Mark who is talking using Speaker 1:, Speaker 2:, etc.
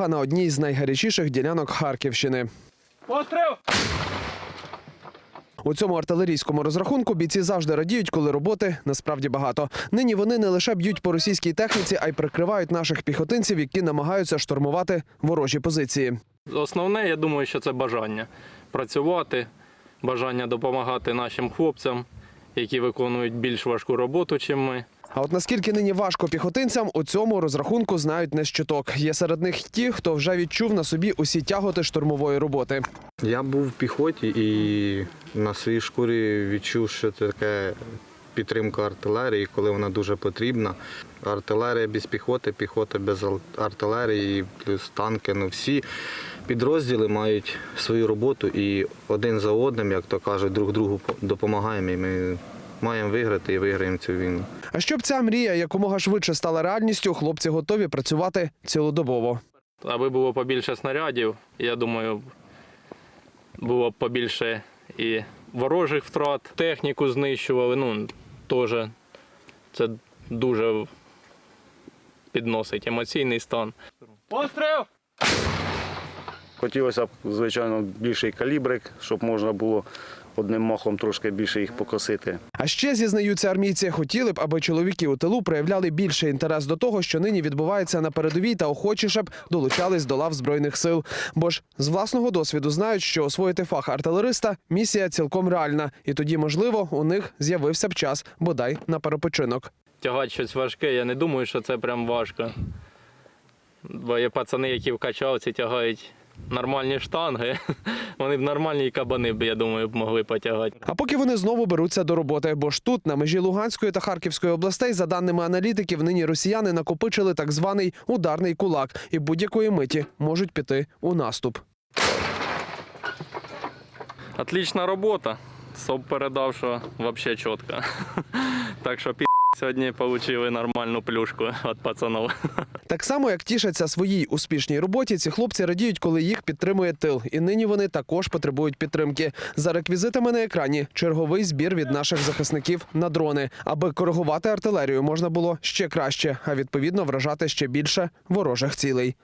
Speaker 1: ворога на одній з найгарячіших ділянок Харківщини.
Speaker 2: Постріл!
Speaker 1: У цьому артилерійському розрахунку бійці завжди радіють, коли роботи насправді багато. Нині вони не лише б'ють по російській техніці, а й прикривають наших піхотинців, які намагаються штурмувати ворожі позиції.
Speaker 2: Основне, я думаю, що це бажання працювати, бажання допомагати нашим хлопцям, які виконують більш важку роботу, ніж ми.
Speaker 1: А от наскільки нині важко піхотинцям, у цьому розрахунку знають не з чуток. Є серед них ті, хто вже відчув на собі усі тяготи штурмової роботи.
Speaker 3: Я був в піхоті і на своїй шкурі відчув, що це таке підтримка артилерії, коли вона дуже потрібна. Артилерія без піхоти, піхота без артилерії, плюс танки. Ну всі підрозділи мають свою роботу і один за одним, як то кажуть, друг другу допомагаємо. І ми маємо виграти і виграємо цю війну.
Speaker 1: А щоб ця мрія якомога швидше стала реальністю, хлопці готові працювати цілодобово.
Speaker 2: Аби було побільше снарядів, я думаю, було б побільше і ворожих втрат, техніку знищували. Ну, теж це дуже підносить емоційний стан. Постріл!
Speaker 4: Хотілося б, звичайно, більший калібрик, щоб можна було одним махом трошки більше їх покосити.
Speaker 1: А ще зізнаються армійці, хотіли б, аби чоловіки у тилу проявляли більше інтерес до того, що нині відбувається на передовій, та охочіше б долучались до лав збройних сил. Бо ж з власного досвіду знають, що освоїти фах артилериста місія цілком реальна, і тоді, можливо, у них з'явився б час бодай на перепочинок.
Speaker 2: Тягати щось важке, я не думаю, що це прям важко. Бо є пацани, які в качалці тягають нормальні штанги. Вони б нормальні кабани, б, я думаю, б могли потягати.
Speaker 1: А поки вони знову беруться до роботи, бо ж тут, на межі Луганської та Харківської областей, за даними аналітиків, нині росіяни накопичили так званий ударний кулак і будь-якої миті можуть піти у наступ.
Speaker 2: Отлічна робота. СОП передав, що взагалі чітко. Так що сьогодні отримали нормальну плюшку від пацанів.
Speaker 1: Так само, як тішаться своїй успішній роботі, ці хлопці радіють, коли їх підтримує тил. І нині вони також потребують підтримки. За реквізитами на екрані черговий збір від наших захисників на дрони, аби коригувати артилерію можна було ще краще, а відповідно вражати ще більше ворожих цілей.